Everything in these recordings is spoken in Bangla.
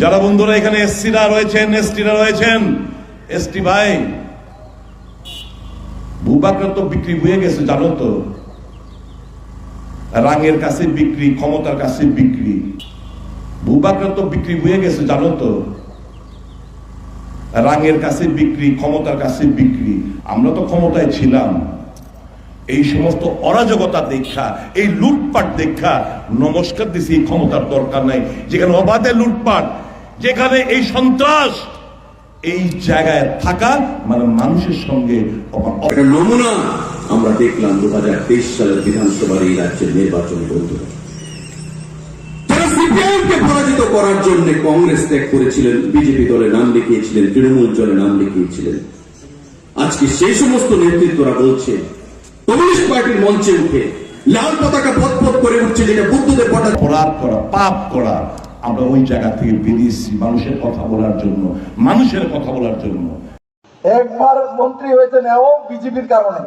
যারা বন্ধুরা এখানে এসসিরা রয়েছেন, এসটিরা রয়েছেন, এসটি ভাই ভূবাকরা তো বিক্রি হয়ে গেছে, জানো তো। রাঙের কাছে বিক্রি, ক্ষমতার কাছে বিক্রি। ভূবাকরা তো বিক্রি হয়ে গেছে, জানো তো। রাঙের কাছে বিক্রি, ক্ষমতার কাছে বিক্রি। আমরা তো ক্ষমতায় ছিলাম। এই সমস্ত অরাজকতা দেখা এই লুটপাট দেখা নমস্কার দিছি, ক্ষমতার দরকার নাই। যেখানে অবাধে লুটপাট, যেখানে এই সন্ত্রাস, এই জায়গায় থাকা মানে মানুষের সঙ্গে নমুনা আমরা দেখলাম দু হাজার তেইশ সালের বিধানসভার এই রাজ্যের নির্বাচন বন্ধুরা পরাজিত করার জন্য কংগ্রেস ত্যাগ করেছিলেন, বিজেপি দলে নাম লিখিয়েছিলেন, তৃণমূল দলে নাম লিখিয়েছিলেন, আজকে সেই সমস্ত নেতৃত্বরা বলছে কমিউনিস্ট পার্টির মঞ্চে উঠে লাল পতাকা পথ পথ করে উঠছে যেটা বুদ্ধদেব ভট্টাচার্য অপরাধ করা পাপ করা আমরা ওই জায়গা থেকে বেরিয়েছি মানুষের কথা বলার জন্য মানুষের কথা বলার জন্য। একবার মন্ত্রী হয়েছে নেও বিজেপির কারণে।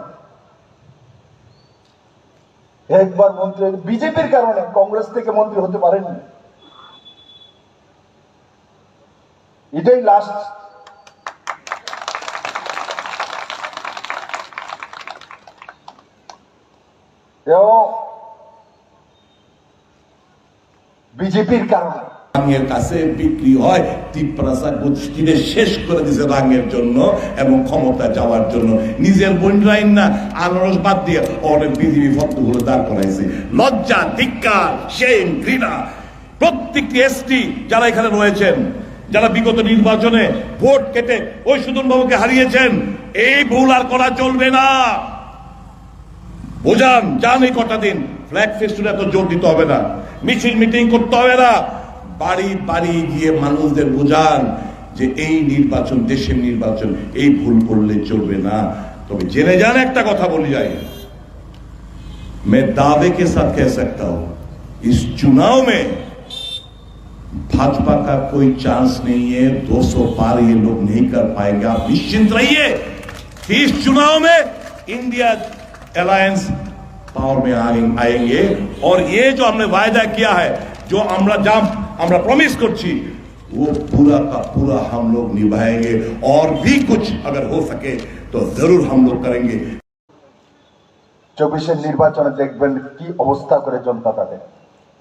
একবার মন্ত্রী বিজেপির কারণে কংগ্রেস থেকে মন্ত্রী হতে পারেননি। এটাই লাস্ট বিজেপির কারণে। রাঙের কাছে বিক্রি হয় শেষ করে দিছে রাঙের জন্য এবং ক্ষমতা যাওয়ার জন্য। নিজের না, আনারস বাদ দিয়ে অনেক বিজেপি ভক্তগুলো দাঁড় করাইছে। লজ্জা, ধিক্কার সেম ঘৃণা। প্রত্যেকটি এসটি যারা এখানে রয়েছেন, যারা বিগত নির্বাচনে ভোট কেটে ওই সুদন বাবুকে হারিয়েছেন, এই ভুল আর করা চলবে না। বোঝান যান এই কটা দিন ফ্ল্যাগ ফেস্টুনে এত জোর দিতে হবে না মিছিল মিটিং করতে হবে না বাড়ি বাড়ি গিয়ে মানুষদের বোঝান যে এই নির্বাচন দেশের নির্বাচন এই ভুল করলে চলবে না তবে জেনে যান একটা কথা বলি যাই मैं दावे के साथ कह सकता हूं इस चुनाव में भाजपा का कोई चांस नहीं है 200 पार ये लोग नहीं कर पाएंगे आप निश्चिंत रहिए कि इस चुनाव में इंडिया अलायंस पावर में आए- आएंगे और ये जो हमने वायदा किया है जो আমরা जाम আমরা प्रॉमिस করছি वो पूरा का पूरा हम लोग निभाएंगे और भी कुछ अगर हो सके तो जरूर हम लोग करेंगे চব্বিশের নির্বাচনে দেখবেন কি অবস্থা করে জনতা তাদের